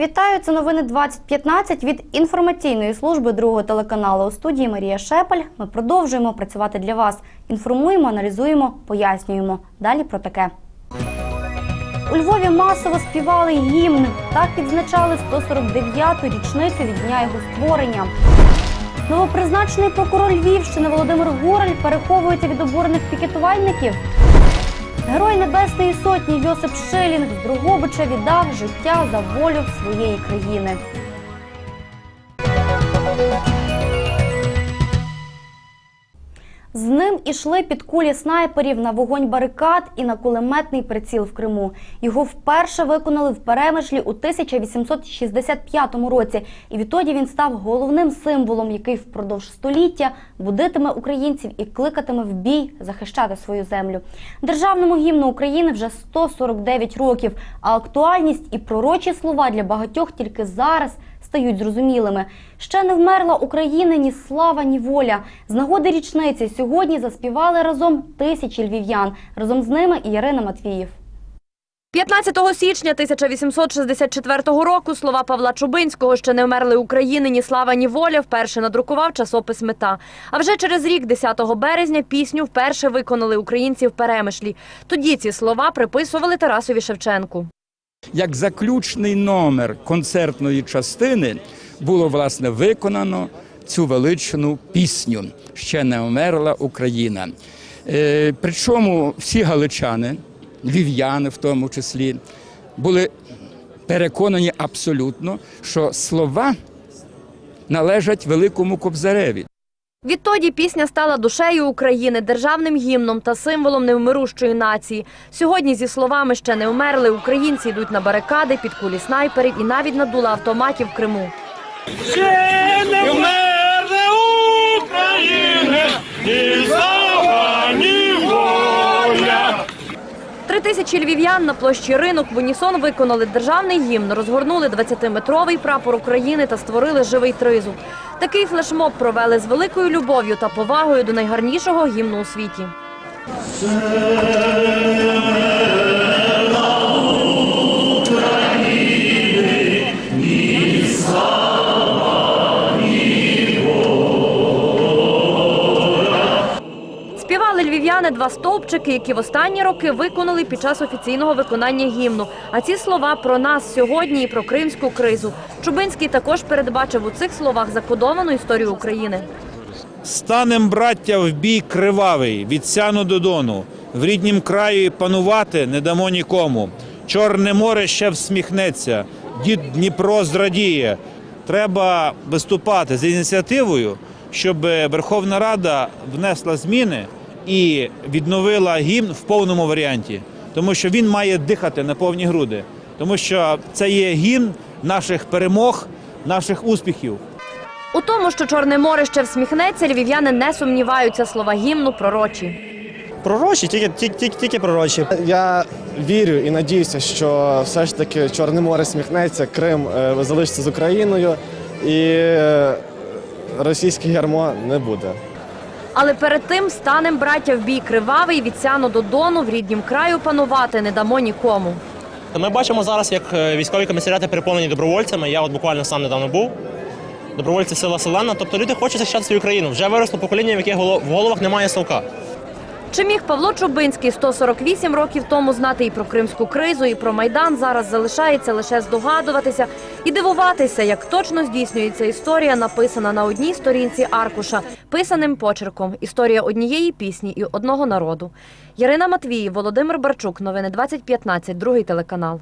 Вітаю, це новини 2015 від інформаційної служби другого телеканалу у студії Марія Шепель. Ми продовжуємо працювати для вас. Інформуємо, аналізуємо, пояснюємо. Далі про таке. У Львові масово співали гімн. Так відзначали 149-ту річницю від дня його створення. Новопризначений прокурор Львівщини Володимир Гураль переховується від обурених пікетувальників. Герой Небесної Сотні Йосип Шилінг з Другобича віддав життя за волю своєї країни. З ним ішли під кулі снайперів на вогонь барикад і на кулеметний приціл в Криму. Його вперше виконали в Перемишлі у 1865 році, і відтоді він став головним символом, який впродовж століття будитиме українців і кликатиме в бій захищати свою землю. Державному гімну України вже 149 років, а актуальність і пророчі слова для багатьох тільки зараз стають зрозумілими. Ще не вмерла України ні слава, ні воля. З нагоди річниці сьогодні заспівали разом тисячі львів'ян. Разом з ними і Ярина Матвіїв. 15 січня 1864 року слова Павла Чубинського «Ще не вмерли України, ні слава, ні воля» вперше надрукував часопис «Мета». А вже через рік, 10 березня, пісню вперше виконали українці в Перемишлі. Тоді ці слова приписували Тарасові Шевченку. Як заключний номер концертної частини було власне виконано цю величну пісню Ще не вмерла Україна. Е, причому всі галичани, львів'яни в тому числі, були переконані абсолютно, що слова належать великому кобзареві. Відтоді пісня стала душею України, державним гімном та символом невмирущої нації. Сьогодні зі словами «Ще не вмерли» українці йдуть на барикади, під кулі снайперів і навіть на дула автоматів в Криму. Ще не вмерли України, ні слава, ні воля. Тисячі львів'ян на площі ринок в унісон виконали державний гімн, розгорнули 20-метровий прапор України та створили живий тризуб. Такий флешмоб провели з великою любов'ю та повагою до найгарнішого гімну у світі. Два стовпчики, які в останні роки виконали під час офіційного виконання гімну. А ці слова про нас сьогодні і про кримську кризу. Чубинський також передбачив у цих словах закодовану історію України. Станем, браття, в бій кривавий, від сяну до дону. В ріднім краї панувати не дамо нікому. Чорне море ще всміхнеться, дід Дніпро зрадіє. Треба виступати з ініціативою, щоб Верховна Рада внесла зміни і відновила гімн в повному варіанті, тому що він має дихати на повні груди, тому що це є гімн наших перемог, наших успіхів. У тому, що Чорне море ще всміхнеться, львів'яни не сумніваються. Слова гімну пророчі. Пророчі, тільки, тільки, тільки, тільки пророчі. Я вірю і надіюся, що все ж таки Чорне море сміхнеться, Крим е, залишиться з Україною і е, російське ярмо не буде. Але перед тим станем браття в бій кривавий від сяну до дону в ріднім краю панувати не дамо нікому. Ми бачимо зараз, як е, військові комісаріати переповнені добровольцями. Я от буквально сам недавно був. Добровольці села селена. Тобто люди хочуть захищати свою країну. Вже виросло покоління, в яких в головах немає совка. Чи міг Павло Чубинський 148 років тому знати і про кримську кризу, і про майдан зараз залишається лише здогадуватися і дивуватися, як точно здійснюється історія, написана на одній сторінці аркуша, писаним почерком. Історія однієї пісні і одного народу. Ярина Матвій, Володимир Барчук. Новини 2015, другий телеканал.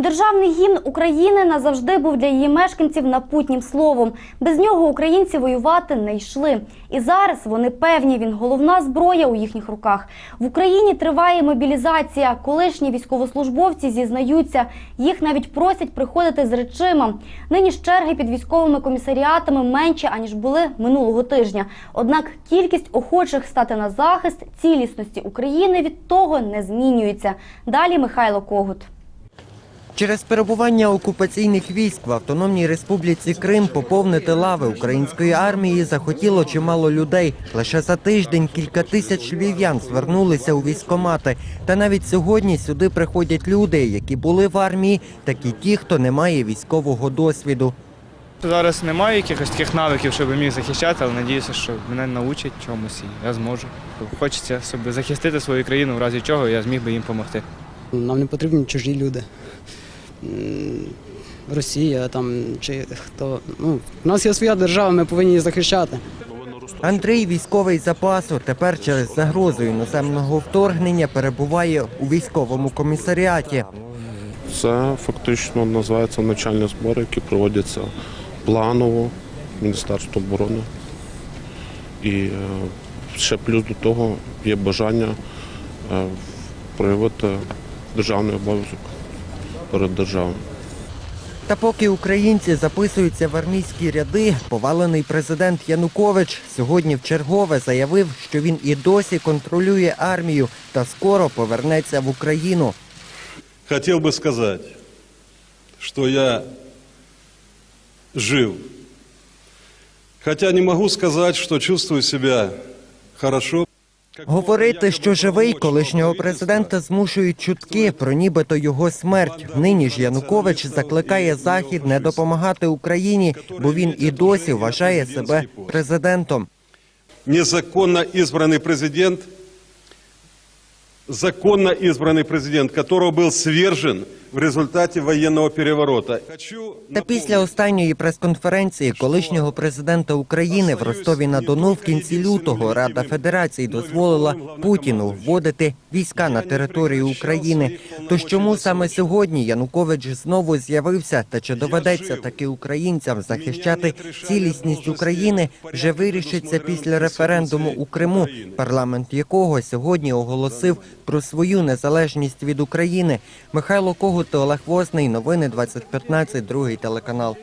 Державний гімн України назавжди був для її мешканців напутнім словом. Без нього українці воювати не йшли. І зараз вони певні, він головна зброя у їхніх руках. В Україні триває мобілізація. Колишні військовослужбовці зізнаються, їх навіть просять приходити з речима. Нині ж черги під військовими комісаріатами менше аніж були минулого тижня. Однак кількість охочих стати на захист цілісності України від того не змінюється. Далі Михайло Когут. Через перебування окупаційних військ в Автономній Республіці Крим поповнити лави української армії захотіло чимало людей. Лише за тиждень кілька тисяч львів'ян звернулися у військкомати. Та навіть сьогодні сюди приходять люди, які були в армії, так і ті, хто не має військового досвіду. Зараз немає якихось таких навиків, щоб міг захищати, але надіюся, що мене научать чомусь і я зможу. Хочеться щоб захистити свою країну, в разі чого я зміг би їм допомогти. Нам не потрібні чужі люди. Росія там чи хто. Ну, у нас є своя держава, ми повинні її захищати. Андрій військовий запасу тепер через загрозу іноземного вторгнення перебуває у військовому комісаріаті. Це фактично називається навчальні збори, які проводяться планово Міністерством оборони. І е, ще плюс до того є бажання е, проявити державний обов'язок перед державою. Та поки українці записуються в армійські ряди, повалений президент Янукович сьогодні вчергове заявив, що він і досі контролює армію та скоро повернеться в Україну. хотел бы сказать, что я жив. Хотя не могу сказать, что чувствую себя хорошо. Говорити, що живий колишнього президента змушують чутки про нібито його смерть. Нині ж Янукович закликає Захід не допомагати Україні, бо він і досі вважає себе президентом. Незаконно избранный президент, законно избранный президент, которого был свержен в результате военного переворота. Та після останньої прес-конференції колишнього президента України в Ростові на Дону в кінці лютого Рада Федерації дозволила Путіну вводити війська на територію України. Тож чому саме сьогодні Янукович знову з'явився? Та чи доведеться таки українцям захищати цілісність України? Вже вирішиться після референдуму у Криму, парламент якого сьогодні оголосив про свою незалежність від України. Михайло Когут та Олег Возний. Новини 2015, другий телеканал.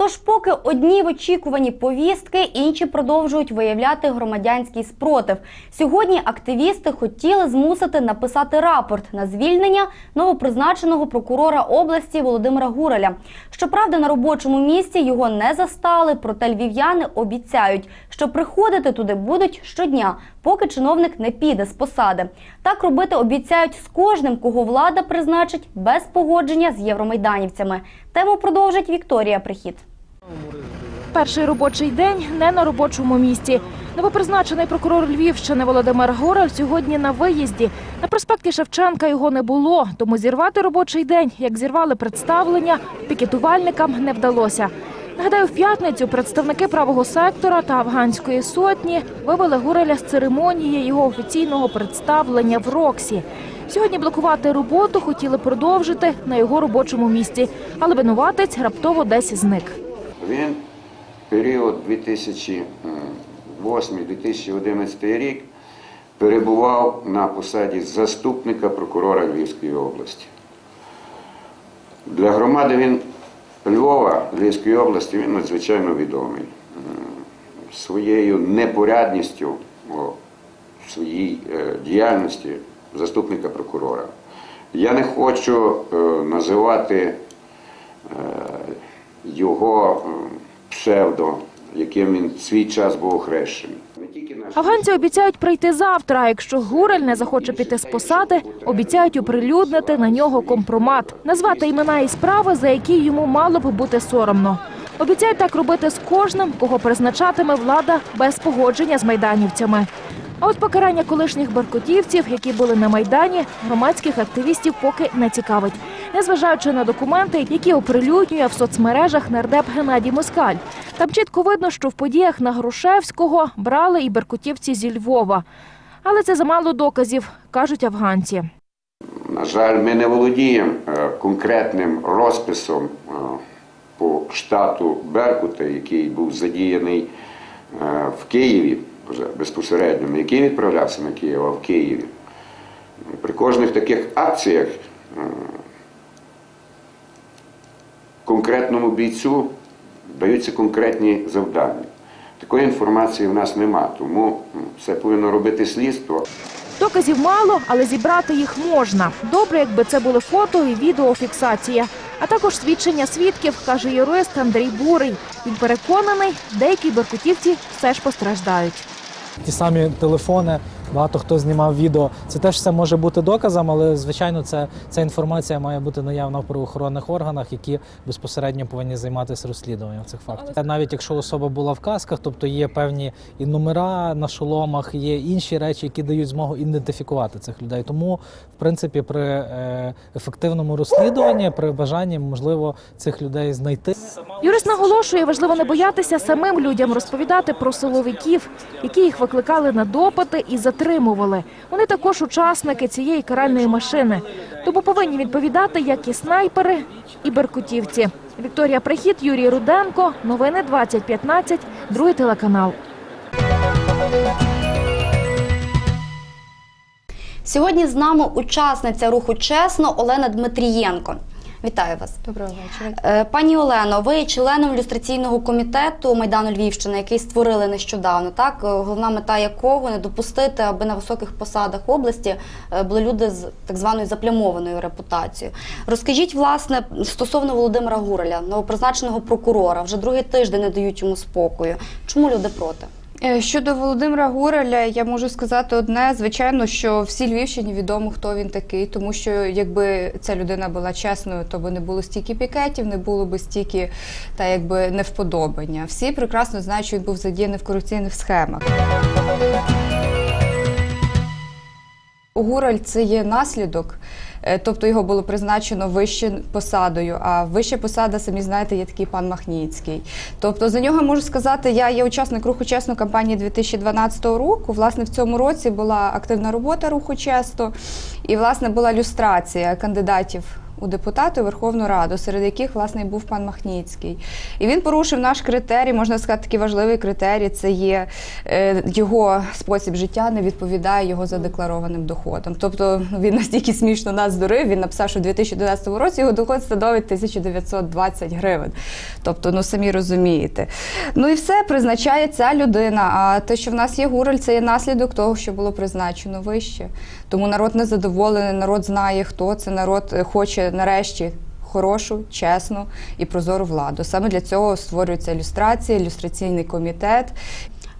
Тож, поки одні в очікуванні повістки, інші продовжують виявляти громадянський спротив. Сьогодні активісти хотіли змусити написати рапорт на звільнення новопризначеного прокурора області Володимира Гуреля. Щоправда, на робочому місці його не застали, проте львів'яни обіцяють, що приходити туди будуть щодня, поки чиновник не піде з посади. Так робити обіцяють з кожним, кого влада призначить без погодження з євромайданівцями. Тему продовжить Вікторія Прихід. Перший робочий день не на робочому місці. Новопризначений прокурор Львівщини Володимир Горель сьогодні на виїзді. На проспекті Шевченка його не було, тому зірвати робочий день, як зірвали представлення, пікетувальникам не вдалося. Нагадаю, в п'ятницю представники правого сектора та афганської сотні вивели Гуреля з церемонії його офіційного представлення в Роксі. Сьогодні блокувати роботу хотіли продовжити на його робочому місці, але винуватець раптово десь зник. Він період 2008-2011 рік перебував на посаді заступника прокурора Львівської області. Для громади він Львова, Львівської області, він надзвичайно відомий. Своєю непорядністю в своїй е, діяльності заступника прокурора. Я не хочу е, називати е, його псевдо, яким він свій час був охрещений. Афганці обіцяють прийти завтра. А якщо Гурель не захоче піти з посади, обіцяють оприлюднити на нього компромат, назвати імена і справи, за які йому мало б бути соромно. Обіцяють так робити з кожним, кого призначатиме влада без погодження з майданівцями. А от покарання колишніх баркотівців, які були на майдані, громадських активістів поки не цікавить, незважаючи на документи, які оприлюднює в соцмережах нардеп Геннадій Москаль. Там чітко видно, що в подіях на Грушевського брали і беркутівці зі Львова. Але це замало доказів, кажуть афганці. На жаль, ми не володіємо е, конкретним розписом е, по штату Беркута, який був задіяний е, в Києві вже безпосередньо, який відправлявся на Київ, а в Києві. При кожних таких акціях е, конкретному бійцю даються конкретні завдання. Такої інформації в нас нема, тому це повинно робити слідство. Доказів мало, але зібрати їх можна. Добре, якби це були фото і відеофіксація. А також свідчення свідків, каже юрист Андрій Бурий. Він переконаний, деякі беркутівці все ж постраждають. Ті самі телефони, багато хто знімав відео. Це теж все може бути доказом, але звичайно, це ця інформація має бути наявна в правоохоронних органах, які безпосередньо повинні займатися розслідуванням цих фактів. Навіть якщо особа була в касках, тобто є певні і номера на шоломах, є інші речі, які дають змогу ідентифікувати цих людей. Тому, в принципі, при е, ефективному розслідуванні, при бажанні можливо цих людей знайти. Юрист наголошує, важливо не боятися самим людям розповідати про силовиків, які їх викликали на допити і затримували. Вони також учасники цієї каральної машини. Тому повинні відповідати як і снайпери, і беркутівці. Вікторія Прихід, Юрій Руденко. Новини 2015. Другий телеканал. Сьогодні з нами учасниця руху чесно Олена Дмитрієнко. Вітаю вас. Доброго вечора. Е, Пані Олено, ви є членом ілюстраційного комітету Майдану Львівщини, який створили нещодавно. Так, Е, головна мета якого не допустити, аби на високих посадах області е, були люди з так званою заплямованою репутацією. Розкажіть, власне, стосовно Володимира Гуреля, новопризначеного прокурора, вже другий тиждень не дають йому спокою. Чому люди проти? Е, Щодо Володимира Гуреля, я можу сказати одне. Звичайно, що всій Львівщині відомо, хто він такий, тому що якби ця людина була чесною, то би не було стільки пікетів, не було би стільки та якби невподобання. Всі прекрасно знають, що він був задіяний в корупційних схемах. Гураль це є наслідок, тобто його було призначено вище посадою. А вища посада, самі знаєте, є такий пан Махніцький. Тобто за нього можу сказати, я є учасник руху чесно кампанії 2012 року. Власне, в цьому році була активна робота руху чесно, і власне була люстрація кандидатів. У депутати Верховну Раду, серед яких власне був пан Махніцький, і він порушив наш критерій, можна сказати, такий важливий критерій. Це є е, його спосіб життя не відповідає його задекларованим доходам. Тобто ну, він настільки смішно нас здурив. Він написав, що у 2011 році його доход становить 1920 гривень. Тобто, ну самі розумієте. Ну і все призначає ця людина. А те, що в нас є гураль, це є наслідок того, що було призначено вище. Тому народ не задоволений, народ знає, хто це. Народ е, хоче нарешті. Хорошу, чесну і прозору владу. Саме для цього створюється ілюстрація, ілюстраційний комітет.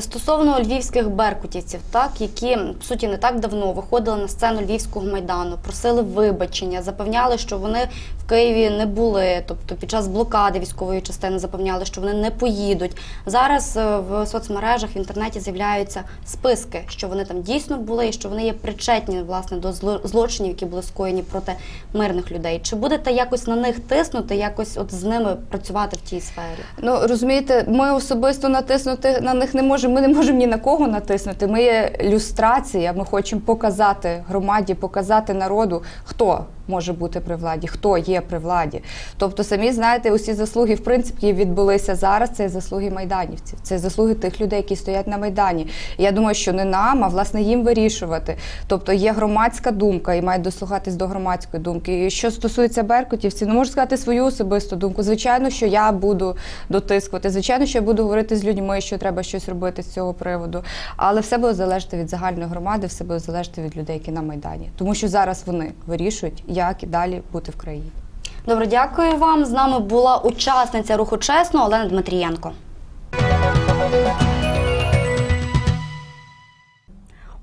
Стосовно львівських беркутівців, так які по суті не так давно виходили на сцену львівського майдану, просили вибачення, запевняли, що вони в Києві не були. Тобто під час блокади військової частини запевняли, що вони не поїдуть. Зараз е, в соцмережах в інтернеті з'являються списки, що вони там дійсно були, і що вони є причетні власне до зло- злочинів, які були скоєні проти мирних людей. Чи будете якось на них тиснути, якось от з ними працювати в тій сфері? Ну розумієте, ми особисто натиснути на них не можемо. Ми не можемо ні на кого натиснути. Ми є люстрація. Ми хочемо показати громаді, показати народу, хто може бути при владі, хто є при владі. Тобто, самі знаєте, усі заслуги, в принципі, відбулися зараз. Це заслуги майданівців, це заслуги тих людей, які стоять на майдані. Я думаю, що не нам, а власне їм вирішувати. Тобто є громадська думка і мають дослухатись до громадської думки. І що стосується беркутівців, ну можу сказати свою особисту думку. Звичайно, що я буду дотискувати. Звичайно, що я буду говорити з людьми, що треба щось робити з цього приводу. Але все буде залежати від загальної громади, все буде залежати від людей, які на майдані, тому що зараз вони вирішують, як і далі бути в країні. Добре, дякую вам. З нами була учасниця руху чесно Олена Дмитрієнко.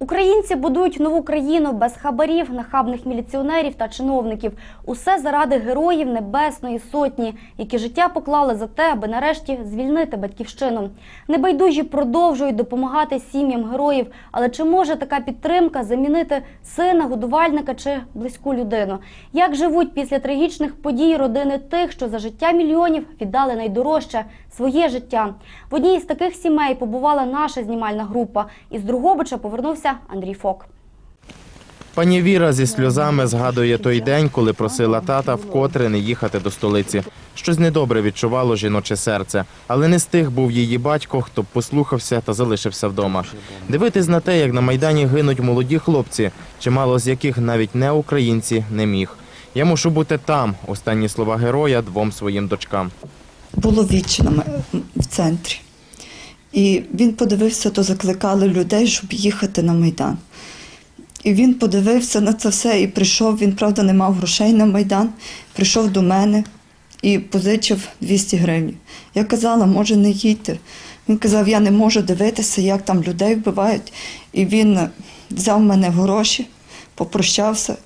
Українці будують нову країну без хабарів, нахабних міліціонерів та чиновників. Усе заради героїв Небесної Сотні, які життя поклали за те, аби нарешті звільнити батьківщину. Небайдужі продовжують допомагати сім'ям героїв. Але чи може така підтримка замінити сина, годувальника чи близьку людину? Як живуть після трагічних подій родини тих, що за життя мільйонів віддали найдорожче своє життя? В одній із таких сімей побувала наша знімальна група. Із Другобича повернувся Андрій Фок. Пані Віра зі сльозами згадує той день, коли просила тата вкотре не їхати до столиці. Щось недобре відчувало жіноче серце, але не з тих був її батько, хто б послухався та залишився вдома. Дивитись на те, як на майдані гинуть молоді хлопці, чимало з яких навіть не українці не міг. Я мушу бути там. Останні слова героя двом своїм дочкам. Було вічно в центрі. І він подивився, то закликали людей, щоб їхати на Майдан. І він подивився на це все і прийшов. Він, правда, не мав грошей на Майдан. Прийшов до мене і позичив 200 гривень. Я казала, може, не їдьте. Він казав, я не можу дивитися, як там людей вбивають. І він взяв мене гроші, попрощався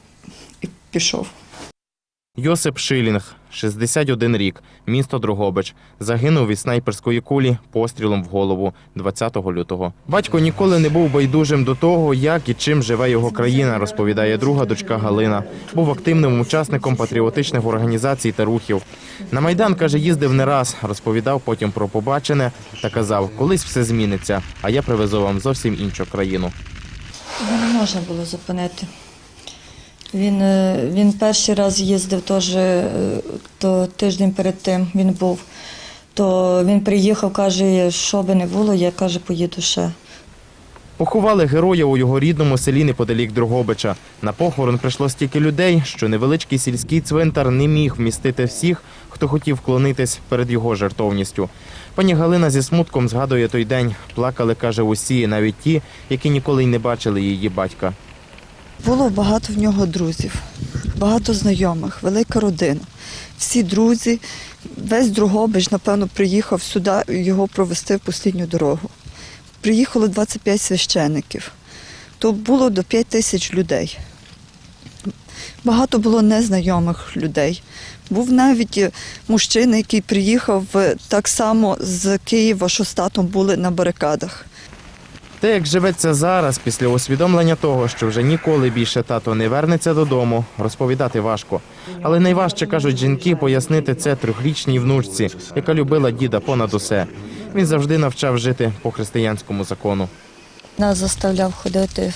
і пішов. Йосип Шилінг, 61 рік, місто Дрогобич, загинув від снайперської кулі пострілом в голову 20 лютого. Батько ніколи не був байдужим до того, як і чим живе його країна, розповідає друга дочка Галина. Був активним учасником патріотичних організацій та рухів. На майдан каже, їздив не раз, розповідав потім про побачене та казав, колись все зміниться, а я привезу вам зовсім іншу країну. Його не можна було зупинити. Він, е, він перший раз їздив теж, е, то тиждень перед тим він був. То він приїхав, каже, що би не було, я каже, поїду ще. Поховали героя у його рідному селі неподалік Дрогобича. На похорон прийшло стільки людей, що невеличкий сільський цвинтар не міг вмістити всіх, хто хотів вклонитись перед його жертовністю. Пані Галина зі смутком згадує той день. Плакали, каже, усі, навіть ті, які ніколи й не бачили її батька. Було багато в нього друзів, багато знайомих, велика родина. Всі друзі, весь Другобич, напевно, приїхав сюди його провести в останню дорогу. Приїхало 25 священиків. То було до 5 тисяч людей. Багато було незнайомих людей. Був навіть е, мужчина, який приїхав е, так само з Києва, що з татом були на барикадах. Те, як живеться зараз, після усвідомлення того, що вже ніколи більше тато не вернеться додому, розповідати важко. Але найважче кажуть жінки пояснити це трьохрічній внучці, яка любила діда понад усе. Він завжди навчав жити по християнському закону. Нас заставляв ходити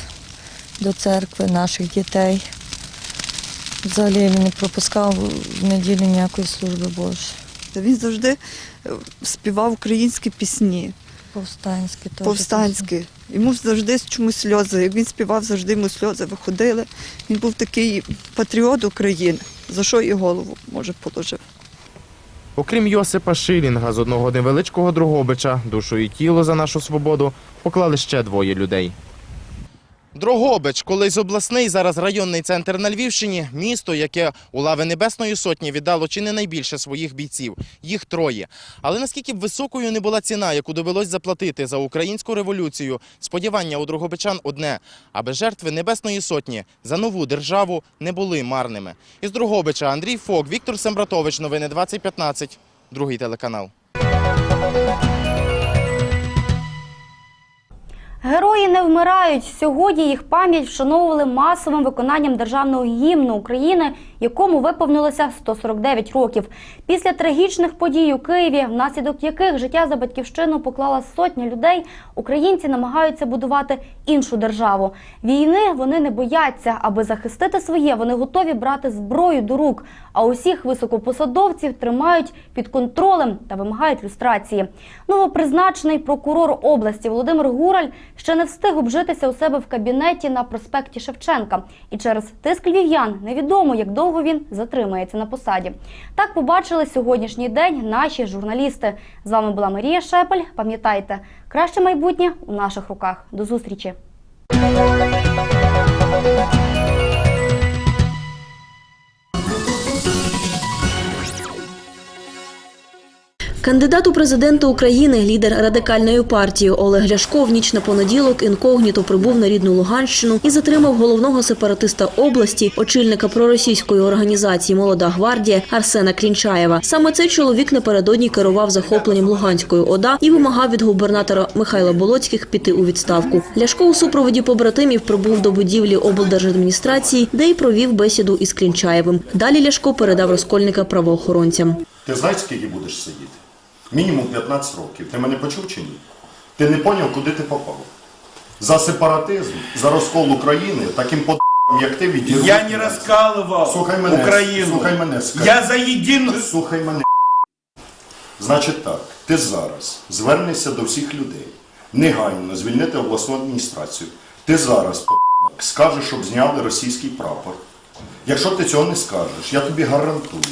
до церкви наших дітей. Взагалі він не пропускав в неділю ніякої служби Божої. Та він завжди співав українські пісні. Повстанські теж. Повстанські. Йому завжди чомусь сльози. Як він співав, завжди йому сльози виходили. Він був такий патріот України, за що і голову може положив. Окрім Йосипа Шилінга з одного невеличкого Другобича, душу і тіло за нашу свободу поклали ще двоє людей. Дрогобич, колись обласний, зараз районний центр на Львівщині, місто, яке у лави Небесної Сотні віддало чи не найбільше своїх бійців. Їх троє. Але наскільки б високою не була ціна, яку довелось заплатити за українську революцію, сподівання у Дрогобичан одне, аби жертви Небесної Сотні за нову державу не були марними. Із Дрогобича Андрій Фок, Віктор Сембратович, новини 2015, другий телеканал. Герої не вмирають. Сьогодні їх пам'ять вшановували масовим виконанням державного гімну України, якому виповнилося 149 років. Після трагічних подій у Києві, внаслідок яких життя за батьківщину поклала сотня людей, українці намагаються будувати іншу державу. Війни вони не бояться, аби захистити своє, вони готові брати зброю до рук. А усіх високопосадовців тримають під контролем та вимагають люстрації. Новопризначений прокурор області Володимир Гураль ще не встиг обжитися у себе в кабінеті на проспекті Шевченка. І через тиск львів'ян невідомо, як довго він затримається на посаді. Так побачили сьогоднішній день наші журналісти. З вами була Марія Шепель. Пам'ятайте, краще майбутнє у наших руках. До зустрічі. Кандидат у президенти України, лідер радикальної партії Олег Ляшко в ніч на понеділок інкогніто прибув на рідну Луганщину і затримав головного сепаратиста області, очільника проросійської організації Молода гвардія Арсена Клінчаєва. Саме цей чоловік напередодні керував захопленням Луганської ОДА і вимагав від губернатора Михайла Болоцьких піти у відставку. Ляшко у супроводі побратимів прибув до будівлі облдержадміністрації, де й провів бесіду із Клінчаєвим. Далі Ляшко передав розкольника правоохоронцям. Ти знаєш, скільки будеш сидіти? Мінімум 15 років. Ти мене почув чи ні? Ти не поняв, куди ти попав? За сепаратизм, за розкол України, таким по як ти відірвав. Я не раскалывал Слухай мене, Украину. слухай мене, скажи. Я за единую... Слухай мене. Значить так, ти зараз звернешся до всіх людей. Негайно звільнити обласну адміністрацію. Ти зараз по скажеш, щоб зняли російський прапор Якщо ти цього не скажеш, я тобі гарантую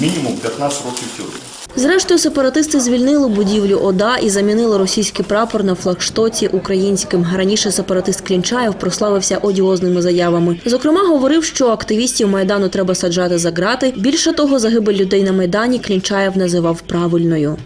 мінімум 15 років тюрми. Зрештою, сепаратисти звільнили будівлю ОДА і замінили російський прапор на флагштоці українським. Раніше сепаратист Клінчаєв прославився одіозними заявами. Зокрема, говорив, що активістів майдану треба саджати за грати. Більше того, загибель людей на майдані Клінчаєв називав правильною.